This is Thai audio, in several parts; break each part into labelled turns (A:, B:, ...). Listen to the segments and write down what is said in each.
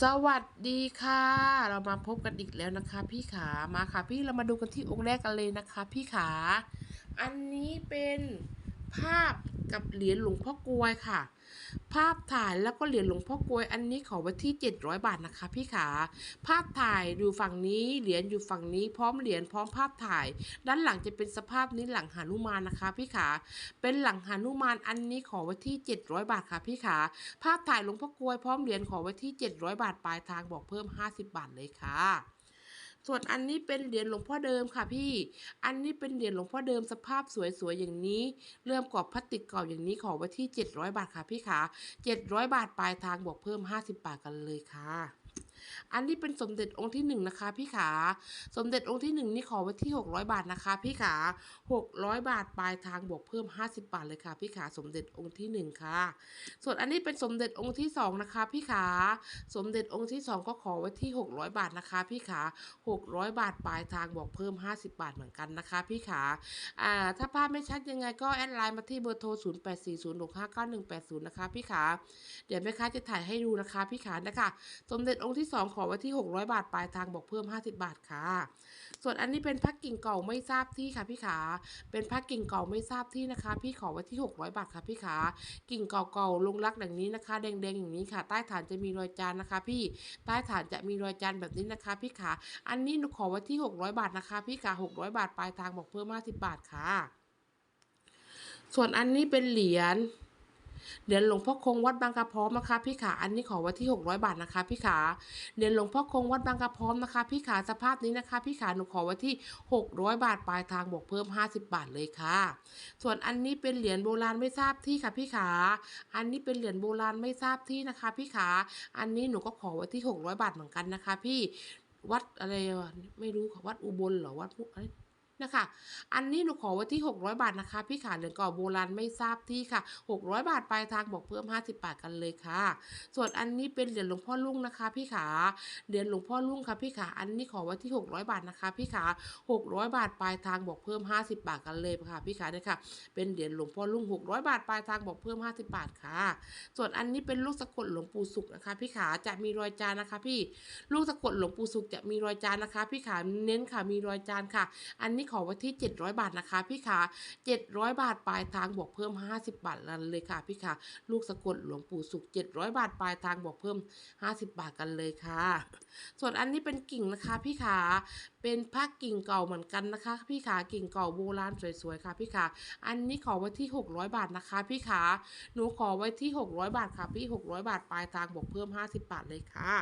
A: สวัสดีค่ะ เรามาพบกันอีกแล้วนะคะ พี่ขามาค่ะพี่เรามาดูกันที่องค์แรกกันเลยนะคะ พี่ขา อันนี้เป็น ภาพกับเหรียญหลวงพ่อกลวยค่ะ ภาพถ่ายแล้วก็เหรียญหลวงพ่อกลวยอันนี้ขอไว้ที่ 700 บาทนะคะ พี่ขา ภาพถ่ายอยู่ฝั่งนี้เหรียญอยู่ฝั่งนี้ พร้อมเหรียญพร้อมภาพถ่าย ด้านหลังจะเป็นสภาพนี้หลังหานุมานนะคะ พี่ขา เป็นหลังหานุมานอันนี้ขอไว้ที่ 700 บาทค่ะ พี่ขา ภาพถ่ายหลวงพ่อกลวยพร้อมเหรียญขอไว้ที่ 700 บาทปลายทางบอกเพิ่ม 50 บาทเลยค่ะ ส่วนอันนี้เป็นเหรียญหลวงพ่อเดิมค่ะพี่ อันนี้เป็นเหรียญหลวงพ่อเดิมสภาพสวยๆอย่างนี้ เริ่มกรอบพลาสติกกรอบอย่างนี้ขอไว้ที่ 700 บาทค่ะพี่ขา700 บาทปลายทางบวกเพิ่ม 50 บาทกันเลยค่ะ อันนี้เป็นสมเด็จองค์ที่หนึ่งนะคะพี่ขา สมเด็จองค์ที่หนึ่งนี่ขอไว้ที่ 600 บาทนะคะ พี่ขา 600 บาทปลายทางบวกเพิ่ม 50 บาทเลยค่ะ พี่ขาสมเด็จองค์ที่หนึ่งค่ะ ส่วนอันนี้เป็นสมเด็จองค์ที่สองนะคะ พี่ขา สมเด็จองค์ที่สองก็ขอไว้ที่ 600 บาทนะคะ พี่ขา 600 บาทปลายทางบวกเพิ่ม 50 บาทเหมือนกันนะคะ พี่ขาอ่าถ้าภาพไม่ชัดยังไงก็แอดไลน์มาที่เบอร์โทร 0840659180 นะคะ พี่ขา เดี๋ยวแม่ค้าจะถ่ายให้ดูนะคะ พี่ขานะคะ สมเด็จองค์ที่2 ขอไว้ที่ 600 บาทปลายทางบอกเพิ่ม 50 บาทค่ะ ส่วนอันนี้เป็นพักกิ่งเก่าไม่ทราบที่ค่ะพี่ขา เป็นพักกิ่งเก่าไม่ทราบที่นะคะ พี่ขอไว้ที่ 600 บาทค่ะพี่ขา กิ่งเก่าๆลงรักอย่างนี้นะคะ แดงๆอย่างนี้ค่ะ ใต้ฐานจะมีรอยจานนะคะ พี่ใต้ฐานจะมีรอยจานแบบนี้นะคะ พี่ขา อันนี้หนูขอไว้ที่ 600 บาทนะคะ พี่ขา 600 บาทปลายทางบอกเพิ่ม 50 บาทค่ะ ส่วนอันนี้เป็นเหรียญ เหรียญหลวงพ่อคงวัดบางกระพร้อมนะคะพี่ขาอันนี้ขอไว้ที่ 600 บาทนะคะพี่ขาเหรียญหลวงพ่อคงวัดบางกระพร้อมนะคะ พี่ขาสภาพนี้นะคะ พี่ขาหนูขอไว้ที่ 600 บาทปลายทางบวกเพิ่ม 50 บาทเลยค่ะ ส่วนอันนี้เป็นเหรียญโบราณไม่ทราบที่ค่ะพี่ขาอันนี้เป็นเหรียญโบราณไม่ทราบที่นะคะ พี่ขาอันนี้หนูก็ขอไว้ที่ 600 บาทเหมือนกันนะคะ พี่วัดอะไรวะไม่รู้ค่ะวัดอุบลเหรอวัดอะไร นะคะ อันนี้หนูขอไว้ที่ 600 บาทนะคะ พี่ขาเหรียญก่าโบราณไม่ทราบที่ค่ะ 600 บาทปลายทางบอกเพิ่ม 50 บาทกันเลยค่ะ ส่วนอันนี้เป็นเหรียญหลวงพ่อลุ่งนะคะ พี่ขาเหรียญหลวงพ่อลุ่งค่ะพี่ขาอันนี้ขอไว้ที่ 600 บาทนะคะ พี่ขา600 บาทปลายทางบอกเพิ่ม 50 บาทกันเลยค่ะ พี่ขาเนี่ยค่ะ เป็นเหรียญหลวงพ่อลุ่ง 600 บาทปลายทางบอกเพิ่ม 50 บาทค่ะ ส่วนอันนี้เป็นลูกสะกดหลวงปู่สุขนะคะ พี่ขาจะมีรอยจานนะคะ พี่ลูกสะกดหลวงปู่สุขจะมีรอยจานนะคะ พี่ขาเน้นค่ะมีรอยจานค่ะ อันนี้ขอไว้ที่ 700 บาทนะคะพี่ขา700 บาทปลายทางบวกเพิ่ม 50 บาทกันเลยค่ะพี่ขาลูกสะกดหลวงปู่สุข 700 บาทปลายทางบวกเพิ่ม 50 บาทกันเลยค่ะ ส่วนอันนี้เป็นกิ่งนะคะพี่ขาเป็นผ้ากิ่งเก่าเหมือนกันนะคะ พี่ขากิ่งเก่าโบราณสวยๆค่ะพี่ขาอันนี้ขอไว้ที่ 600 บาทนะคะ พี่ขาหนูขอไว้ที่ 600 บาทค่ะพี่ 600 บาทปลายทางบวกเพิ่ม 50 บาทเลยค่ะ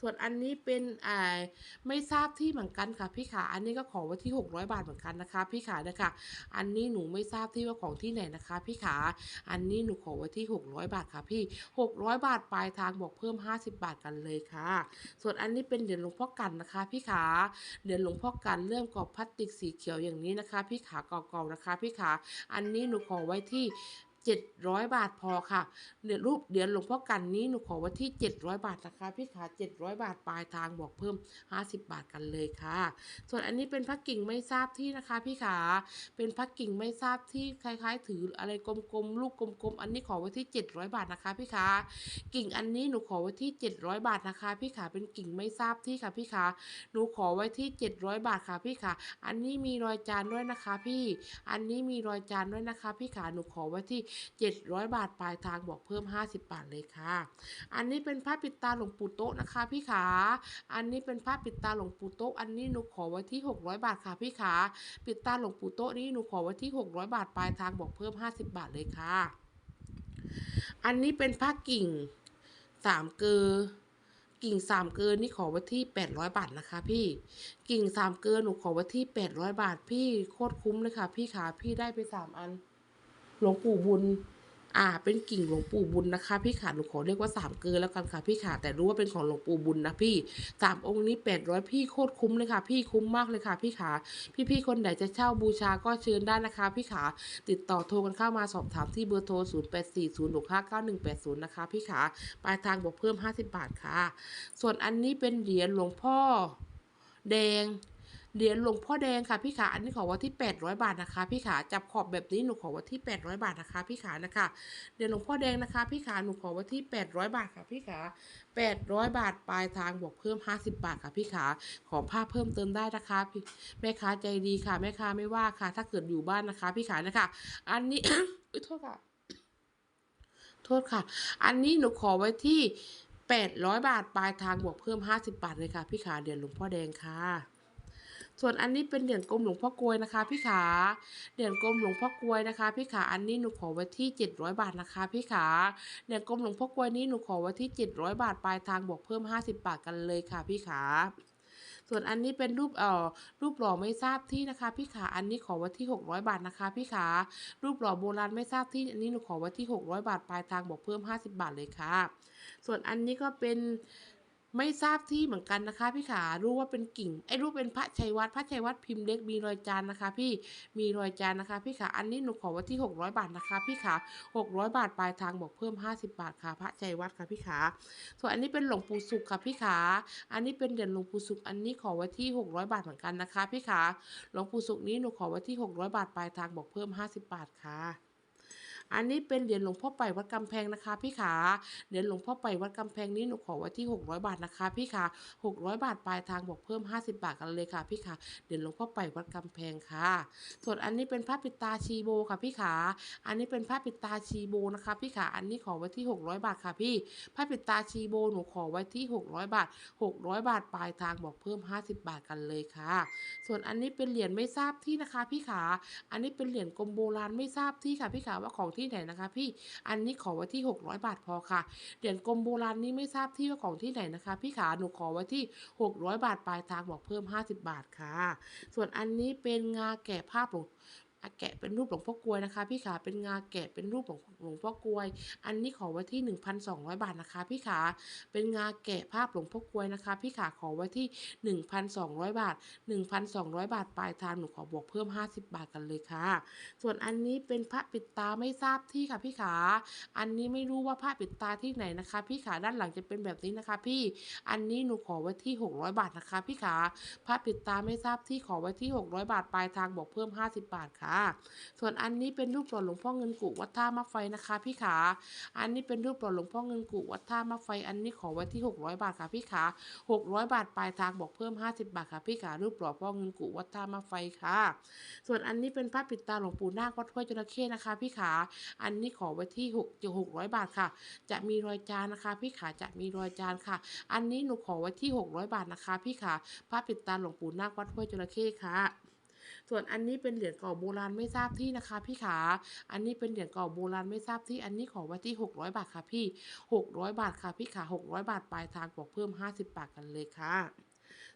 A: ส่วนอันนี้เป็นอ่าไม่ทราบที่เหมือนกันค่ะพี่ขาอันนี้ก็ขอไว้ที่ 600 บาทเหมือนกันนะคะพี่ขานะคะ อันนี้หนูไม่ทราบที่ว่าของที่ไหนนะคะ พี่ขา อันนี้หนูขอไว้ที่ 600 บาทค่ะพี่ 600 บาทปลายทางบอกเพิ่ม 50 บาทกันเลยค่ะ ส่วนอันนี้เป็นเหรียญหลวงพ่อกันนะคะ พี่ขาเหรียญหลวงพ่อกันเริ่มกรอบพลาสติกสีเขียวอย่างนี้นะคะ พี่ขาเก่าๆนะคะ พี่ขา อันนี้หนูขอไว้ที่ 700 บาทพอค่ะเหรียญรูปเหรียญหลวงพ่อกันนี้หนูขอไว้ที่ 700 บาทนะคะพี่ขา700 บาทปลายทางบอกเพิ่ม 50 บาทกันเลยค่ะ ส่วนอันนี้เป็นพักกิ่งไม่ทราบที่นะคะ พี่ขาเป็นพักกิ่งไม่ทราบที่คล้ายๆ ถืออะไรกลมๆลูกกลมๆอันนี้ขอไว้ที่ 700 บาทนะคะ พี่ขากิ่งอันนี้หนูขอไว้ที่ 700 บาทนะคะ พี่ขาเป็นกิ่งไม่ทราบที่ค่ะพี่ขาหนูขอไว้ที่ 700 บาทค่ะพี่ขาอันนี้มีรอยจานด้วยนะคะ พี่ อันนี้มีรอยจานด้วยนะคะ พี่ขาหนูขอไว้ที่700 บาทปลายทางบอกเพิ่ม 50 บาทเลยค่ะ อันนี้เป็นผ้าปิดตาหลวงปู่โต๊ะนะคะพี่ขา อันนี้เป็นผ้าปิดตาหลวงปู่โต๊ะอันนี้หนูขอไว้ที่ 600 บาทค่ะพี่ขาปิดตาหลวงปู่โต๊ะนี้หนูขอไว้ที่ 600 บาทปลายทางบอกเพิ่ม 50 บาทเลยค่ะ อันนี้เป็นผ้ากิ่งสามเกลอกิ่งสามเกลอนี่ขอไว้ที่800บาทนะคะพี่ กิ่งสามเกลอหนูขอไว้ที่800บาทพี่โคตรคุ้มเลยค่ะพี่ขาพี่ได้ไปสามอัน หลวงปู่บุญ อ่า เป็นกิ่งหลวงปู่บุญนะคะ พี่ขาหนูขอเรียกว่าสามเกลอแล้วกันค่ะพี่ขาแต่รู้ว่าเป็นของหลวงปู่บุญนะพี่สามองค์นี้แปดร้อยพี่โคตรคุ้มเลยค่ะ พี่คุ้มมากเลยค่ะ พี่ขาพี่ๆคนไหนจะเช่าบูชาก็เชิญได้นะคะ พี่ขาติดต่อโทรกันเข้ามาสอบถามที่เบอร์โทร0 8 4 0 6 5 9 1 8 0นย์หกห้าเก้าหนึ่งแปดศูนย์นะคะ พี่ขาปลายทางบอกเพิ่ม50บาทค่ะ ส่วนอันนี้เป็นเหรียญหลวงพ่อ แดง เหรียญหลวงพ่อแดงค่ะพี่ขาอันนี้ขอว่าที่ 800 บาทนะคะ พี่ขาจับขอบแบบนี้หนูขอว่าที่ 800 บาทนะคะ พี่ขานะคะเหรียญหลวงพ่อแดงนะคะ พี่ขาหนูขอว่าที่ 800 บาทค่ะ พี่ขา800 บาทปลายทางบวกเพิ่ม 50 บาทค่ะ พี่ขาขอภาเพิ่มเติมได้นะคะพี่แม่ค้าใจดีค่ะแม่ค้าไม่ว่าค่ะ ถ้าเกิดอยู่บ้านนะคะ พี่ขานะคะ อันนี้อุ๊ยโทษค่ะ โทษค่ะ อันนี้หนูขอไว้ที่800 บาทปลายทางบวกเพิ่ม 50 บาทเลยค่ะ พี่ขาเหรียญหลวงพ่อแดงค่ะ ส่วนอันนี้เป็นเหรียญกลมหลวงพ่อกลวยนะคะพี่ขา เหรียญกลมหลวงพ่อกลวยนะคะพี่ขา อันนี้หนูขอไว้ที่ 700 บาทนะคะพี่ขา เหรียญกลมหลวงพ่อกลวยนี้หนูขอไว้ที่ 700 บาทปลายทางบวกเพิ่ม 50 บาทกันเลยค่ะพี่ขาส่วนอันนี้เป็นรูปเอ่อรูปหล่อไม่ทราบที่นะคะ พี่ขาอันนี้ขอไว้ที่ 600 บาทนะคะ พี่ขารูปหล่อโบราณไม่ทราบที่อันนี้หนูขอไว้ที่ 600 บาทปลายทางบวกเพิ่ม 50 บาทเลยค่ะ ส่วนอันนี้ก็เป็น ไม่ทราบที่เหมือนกันนะคะ พี่ขารู้ว่าเป็นกิ่งไอ้รูปเป็นพระชัยวัดพระชัยวัดพิมพ์เล็กมีรอยจานนะคะ พี่มีรอยจานนะคะ พี่ขาอันนี้หนูขอไว้ที่ 600 บาทนะคะ พี่ขา600 บาทปลายทางบอกเพิ่ม 50 บาทค่ะ พระชัยวัดค่ะพี่ขาส่วนอันนี้เป็นหลวงปู่สุขค่ะพี่ขาอันนี้เป็นเหรียญหลวงปู่สุขอันนี้ขอไว้ที่ 600 บาทเหมือนกันนะคะ พี่ขาหลวงปู่สุขนี้หนูขอไว้ที่ 600 บาทปลายทางบอกเพิ่ม 50 บาทค่ะ อันนี้เป็นเหรียญหลวงพ่อไปวัดกำแพงนะคะพี่ขาเหรียญหลวงพ่อไปวัดกำแพงนี้หนูขอไว้ที่ 600 บาทนะคะพี่ขา600 บาทปลายทางบอกเพิ่ม 50 บาทกันเลยค่ะพี่ขาเหรียญหลวงพ่อไปวัดกำแพงค่ะ ส่วนอันนี้เป็นผ้าปิดตาชีโบค่ะพี่ขาอันนี้เป็นผ้าปิดตาชีโบนะคะพี่ขาอันนี้ขอไว้ที่ 600 บาทค่ะพี่ผ้าปิดตาชีโบหนูขอไว้ที่ 600 บาท 600 บาทปลายทางบอกเพิ่ม 50 บาทกันเลยค่ะ ส่วนอันนี้เป็นเหรียญไม่ทราบที่นะคะพี่ขาอันนี้เป็นเหรียญกลมโบราณไม่ทราบที่ค่ะพี่ขาว่าของที่ไหนนะคะ พี่อันนี้ขอไว้ที่ 600 บาทพอค่ะเหรียญกลมโบราณนี้ไม่ทราบที่ว่าของที่ไหนนะคะ พี่ขาหนูขอไว้ที่ 600 บาทปลายทางบอกเพิ่ม 50 บาทค่ะ ส่วนอันนี้เป็นงาแกะภาพหลวง อะแกะเป็นรูปหลวงพ่อกลวยนะคะ พี่ขาเป็นงาแกะเป็นรูปของหลวงพ่อกลวย อันนี้ขอไว้ที่ 1,200 บาทนะคะ พี่ขาเป็นงาแกะภาพหลวงพ่อกลวยนะคะ พี่ขาขอไว้ที่ 1,200 บาท 1,200 บาทปลายทางหนูขอบวกเพิ่ม 50 บาทกันเลยค่ะ ส่วนอันนี้เป็นพระปิดตาไม่ทราบที่ค่ะพี่ขาอันนี้ไม่รู้ว่าผ้าปิดตาที่ไหนนะคะ พี่ขาด้านหลังจะเป็นแบบนี้นะคะ พี่อันนี้หนูขอไว้ที่ 600 บาทนะคะ พี่ขาผ้าปิดตาไม่ทราบที่ขอไว้ที่ 600 บาทปลายทางบอกเพิ่ม 50 บาทค่ะส่วนอันนี้เป็นรูปหล่อหลวงพ่อเงินกุวัดท่ามะไฟนะคะ พี่ขาอันนี้เป็นรูปหล่อหลวงพ่อเงินกุวัดท่ามะไฟ อันนี้ขอไว้ที่ 600 บาทค่ะพี่ขา600 บาทปลายทางบอกเพิ่ม 50 บาทค่ะพี่ขารูปหล่อพ่อเงินกุวัดท่ามะไฟค่ะ ส่วนอันนี้เป็นผ้าปิดตาหลวงปู่นาควัดห้วยจระเข้นะคะ พี่ขาอันนี้ขอไว้ที่6จะ600 บาทค่ะ จะมีรอยจานนะคะ พี่ขาจะมีรอยจานค่ะ อันนี้หนูขอไว้ที่ 600 บาทนะคะ พี่ขาผ้าปิดตาหลวงปู่นาควัดห้วยจระเข้ค่ะ ส่วนอันนี้เป็นเหรียญเก่าโบราณไม่ทราบที่นะคะ พี่ขา อันนี้เป็นเหรียญเก่าโบราณไม่ทราบที่ อันนี้ขอไว้ที่ 600 บาทค่ะพี่ 600 บาทค่ะพี่ขา 600 บาทปลายทางบอกเพิ่ม 50 บาทกันเลยค่ะ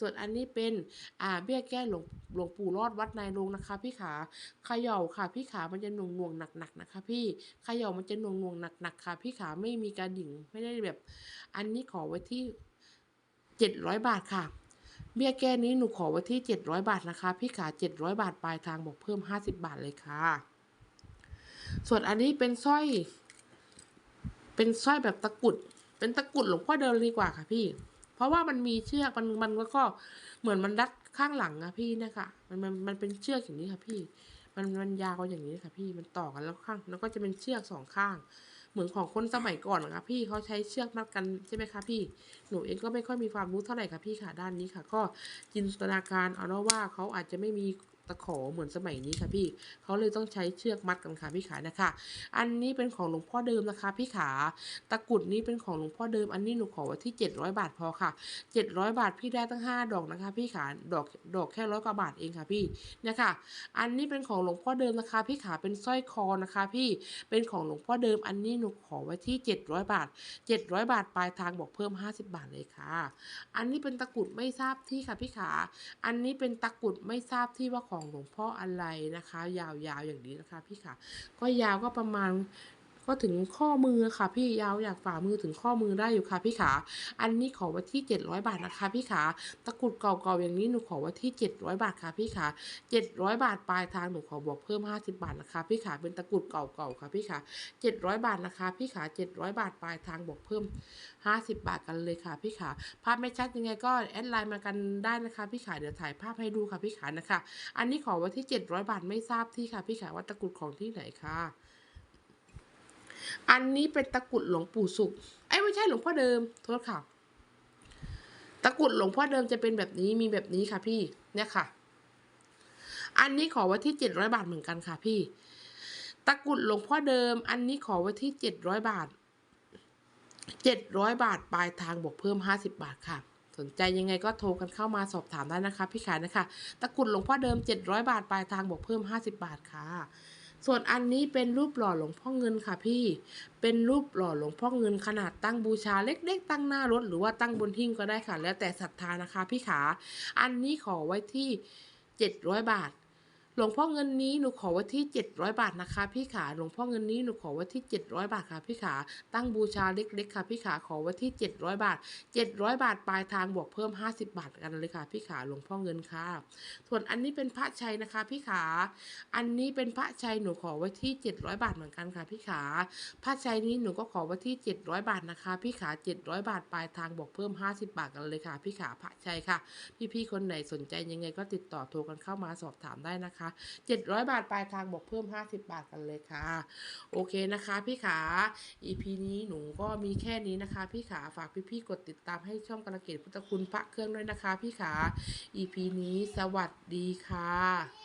A: ส่วนอันนี้เป็นอ่าเบี้ยแก้หลวงหลวงปู่รอดวัดนายรงนะคะ พี่ขาเขย่าค่ะ พี่ขามันจะหน่วงหน่วงหนักๆนะคะ พี่เขย่ามันจะหน่วงหน่วงๆหนักๆค่ะ พี่ขาไม่มีการดิ่งไม่ได้แบบ อันนี้ขอไว้ที่เจ็ดร้อยบาทค่ะ เบี้ยแก้นี้หนูขอไว้ที่เจ็ดร้อยบาทนะคะ พี่ขาเจ็ดร้อยบาทปลายทางบอกเพิ่มห้าสิบบาทเลยค่ะ ส่วนอันนี้เป็นสร้อย เป็นสร้อยแบบตะกุด เป็นตะกุดหลวงพ่อเดินดีกว่าค่ะพี่ เพราะว่ามันมีเชือกมันมันก็เหมือนมันรัดข้างหลังอะพี่เนี่ยค่ะ มันมันมันเป็นเชือกอย่างนี้ค่ะพี่ มันมันยาวอย่างนี้ค่ะพี่ มันต่อกันแล้วข้าง แล้วก็จะเป็นเชือกสองข้าง เหมือนของคนสมัยก่อนนะคะพี่เขาใช้เชือกมัดกันใช่ไหมคะพี่หนูเองก็ไม่ค่อยมีความรู้เท่าไหร่ค่ะพี่ค่ะด้านนี้ค่ะ ก็จินตนาการเอาเนาะว่าเขาอาจจะไม่มี ตะขอเหมือนสมัยนี้ค่ะพี่เขาเลยต้องใช้เชือกมัดกันค่ะพี่ขานะคะ อันนี้เป็นของหลวงพ่อเดิมนะคะ พี่ขาตะกรุดนี้เป็นของหลวงพ่อเดิม อันนี้หนูขอไว้ที่ 700 บาทพอค่ะ 700 บาทพี่ได้ตั้ง 5 ดอกนะคะ พี่ขาดอกดอกแค่ร้อยกว่าบาทเองค่ะพี่เนี่ยค่ะ อันนี้เป็นของหลวงพ่อเดิมนะคะ พี่ขาเป็นสร้อยคอนะคะ พี่เป็นของหลวงพ่อเดิม อันนี้หนูขอไว้ที่ 700 บาท 700 บาทปลายทางบอกเพิ่ม 50 บาทเลยค่ะ อันนี้เป็นตะกรุดไม่ทราบที่ค่ะพี่ขา อันนี้เป็นตะกรุดไม่ทราบที่ว่าของหลวงพ่ออะไรนะคะ ยาวๆอย่างนี้นะคะพี่คะก็ยาวก็ประมาณ ก็ถึงข้อมือค่ะพี่ยาวจากฝ่ามือถึงข้อมือได้อยู่ค่ะพี่ขา อันนี้ขอไว้ที่ 700 บาทนะคะพี่ขา ตะกรุดเก่าๆอย่างนี้หนูขอไว้ที่ 700 บาทค่ะพี่ขา 700 บาทปลายทางหนูขอบวกเพิ่ม 50 บาทนะคะพี่ขา เป็นตะกรุดเก่าๆค่ะพี่ขา 700 บาทนะคะพี่ขา 700 บาทปลายทางบวกเพิ่ม 50 บาทกันเลยค่ะพี่ขา ภาพไม่ชัดยังไงก็แอดไลน์มากันได้นะคะพี่ขาเดี๋ยวถ่ายภาพให้ดูค่ะพี่ขานะคะ อันนี้ขอไว้ที่ 700 บาทไม่ทราบที่ค่ะพี่ขาว่าตะกรุดของที่ไหนค่ะ อันนี้เป็นตะกรุดหลวงปู่สุขไอ้ยไม่ใช่หลวงพ่อเดิมโทษค่ะ ตะกรุดหลวงพ่อเดิมจะเป็นแบบนี้มีแบบนี้ค่ะพี่เนี่ยค่ะ อันนี้ขอไว้ที่เจ็ดร้อยบาทเหมือนกันค่ะพี่ ตะกรุดหลวงพ่อเดิม อันนี้ขอไว้ที่เจ็ดร้อยบาทเจ็ดร้อยบาทปลายทางบวกเพิ่มห้าสิบบาทค่ะสนใจยังไงก็โทรกันเข้ามาสอบถามได้นะคะ พี่ขายนะคะ ตะกรุดหลวงพ่อเดิมเจ็ดร้อยบาท ปลายทางบวกเพิ่มห้าสิบบาทค่ะ ส่วนอันนี้เป็นรูปหล่อหลวงพ่อเงินค่ะพี่ เป็นรูปหล่อหลวงพ่อเงินขนาดตั้งบูชาเล็ก ๆ ตั้งหน้ารถหรือว่าตั้งบนหิ้งก็ได้ค่ะ แล้วแต่ศรัทธานะคะพี่ขา อันนี้ขอไว้ที่ 700 บาท หลวงพ่อเงินนี้หนูขอไว้ที่ 700 บาทนะคะ พี่ขาหลวงพ่อเงินนี้หนูขอไว้ที่ 700 บาทค่ะพี่ขาตั้งบูชาเล็กๆค่ะพี่ขาขอไว้ที่ 700 บาท 700 บาทปลายทางบวกเพิ่ม 50 บาทกันเลยค่ะพี่ขาหลวงพ่อเงินค่ะ ส่วนอันนี้เป็นพระชัยนะคะพี่ขาอันนี้เป็นพระชัยหนูขอไว้ที่ 700 บาทเหมือนกันค่ะพี่ขาพระชัยนี้หนูก็ขอไว้ที่ 700 บาทนะคะ พี่ขา 700 บาทปลายทางบวกเพิ่ม 50 บาทกันเลยค่ะพี่ขาพระชัยค่ะ พี่ๆคนไหนสนใจยังไงก็ติดต่อโทรกันเข้ามาสอบถามได้นะคะนะคะ700 บาทปลายทางบวกเพิ่ม 50 บาทกันเลยค่ะ โอเคนะคะพี่ขา EP นี้หนูก็มีแค่นี้นะคะ พี่ขาฝากพี่ๆกดติดตามให้ช่องกระเกตพุทธคุณพระเครื่องด้วยนะคะ พี่ขา EP นี้สวัสดีค่ะ